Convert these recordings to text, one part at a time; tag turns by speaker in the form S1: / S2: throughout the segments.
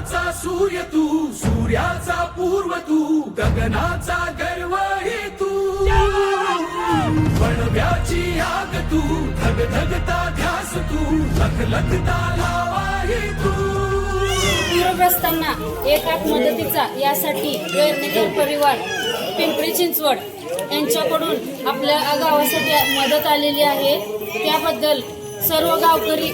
S1: उदयाचा सूर्य तू सूर्याचा पूर्व तू गगनाचा गर्व हे तू. पणव्याची आग तू धग धगता ध्यास तू लखलखता लावा हे तू.
S2: पूरग्रस्तांना एकाच मदतीचा यासाठी वेरनेकर परिवार पिंपरी चिंचवड यांच्याकडून आपल्या गावासाठी मदत आलेली आहे. त्याबद्दल सर्व गावकरी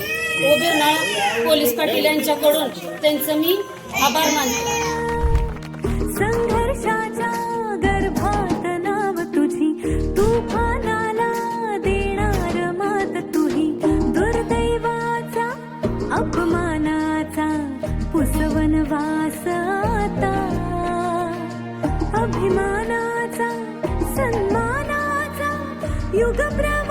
S2: पोलीस पाटील यांच्याकडून त्यांचं मी आभार मानतो.
S3: संघर्षाच्या तुझी. तुफानाला देणार मात अपमानाचा अभिमानाचा सन्मानाचा युगप्र